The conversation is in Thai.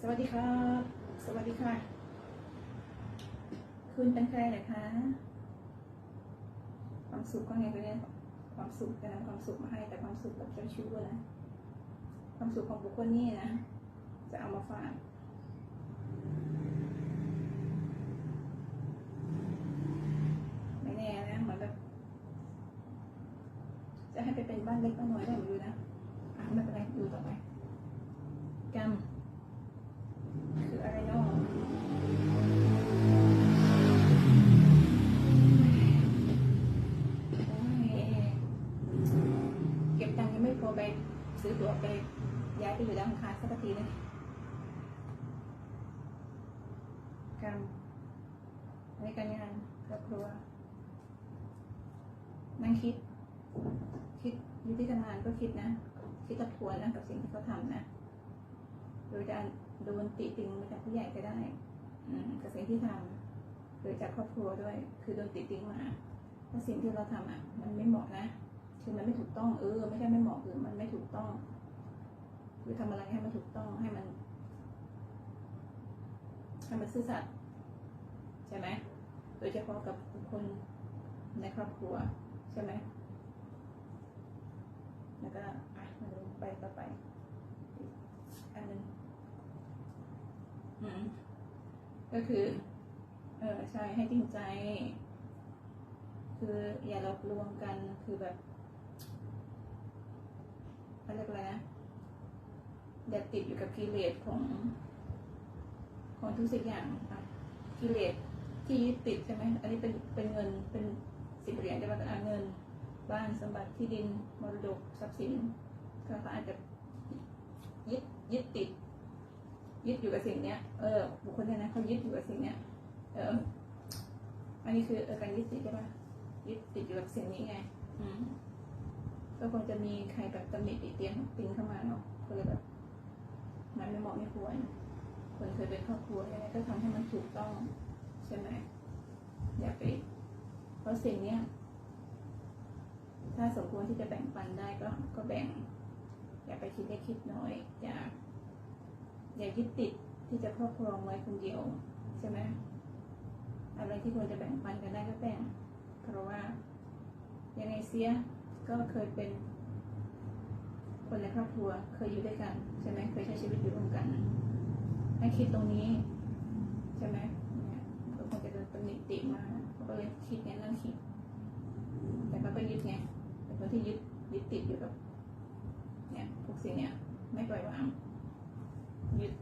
สวัสดีครับ สวัสดีค่ะ คุณเป็นใครเหรอคะ ความสุขก็ไงก็เนี่ยความสุขจะนำความสุขมาให้แต่ความสุขแบบเจ้าชู้อะนะ ความสุขของบุคคลนี้นะ จะเอามาฝากไม่แน่นะเหมือนแบบจะให้ไปเป็นบ้านเล็กบ้านน้อยได้ไม่รู้นะ อะไม่เป็นไรดูต่อไปกรรม ไม่พอไปซื้อตั๋วไปย้ายไปอยู่ดาวอังคารสักทีเลยกรรมในการงานครอบครัวนั่งคิด คิดอยู่ที่ทำงานก็คิดนะ คิดทบทวนนะกับสิ่งที่เขาทำนะโดยการโดนติติงมาจากผู้ใหญ่ก็ได้อืมกับสิ่งที่ทำหรือจากครอบครัวด้วย คือโดนติติงมาถ้าสิ่งที่เราทำอะ มันไม่เหมาะนะ คือมันไม่ถูกต้องเออ ไม่ใช่ไม่เหมาะคือมันไม่ถูกต้อง คือทำอะไรให้มันถูกต้องให้มันให้มันซื่อสัตย์ใช่ไหมโดยเฉพาะกับคคลในครอบครัว ใช่ไหมแล้วก็อะมาดูไปต่อไปอันนึงอืมก็คือ เออใช่ให้จริงใจ คืออย่าหลอกลวงกันคือแบบเขาเรียกอะไรนะ อย่าติดอยู่กับกิเลสของของทุกสิ่งอย่างอะกิเลสที่ยึดติดใช่ไหมอันนี้เป็นเป็นเงินเป็นสิบเหรียญจะมาอ่าเงิน บ้านสมบัติที่ดินมรดกทรัพย์สินก็อาจจะยึดยึดติด ยึดอยู่กับสิ่งเนี้ย เออ บุคคลเนี่ยนะเขายึดอยู่กับสิ่งเนี้ย เออ อันนี้คือการยึดติดใช่ปะยึดติดอยู่กับสิ่งนี้ไง อืมก็คงจะมีใครแบบตำหนิติเตียนติงเข้ามาเนาะก็เลยแบบ มันไม่เหมาะไม่ควรคนเคยเป็นครอบครัวยังไงก็ทำให้มันถูกต้องใช่ไหมอย่าไปเพราะสิ่งเนี้ยถ้าสมควรที่จะแบ่งปันได้ก็ก็แบ่ง อย่าไปคิดเล็กคิดน้อย อย่า อย่ายึดติดที่จะครอบครองไว้คนเดียวใช่ไหมอะไรที่ควรจะแบ่งปันกันได้ก็แบ่งเพราะว่ายังไงเสียก็เคยเป็น คนในครอบครัวเคยอยู่ด้วยกันใช่ไหมเคยใช้ชีวิตอยู่ร่วมกัน ให้คิดตรงนี้ใช่ไหมเนี่ยก็คงจะโดนตำหนิติมาก็เลยคิดไงนั่งคิด แต่ก็ไปยึดไงเป็นคนที่ยึดยึดติดอยู่กับเนี่ยพวกสิ่งเนี่ยไม่ปล่อยวางยึด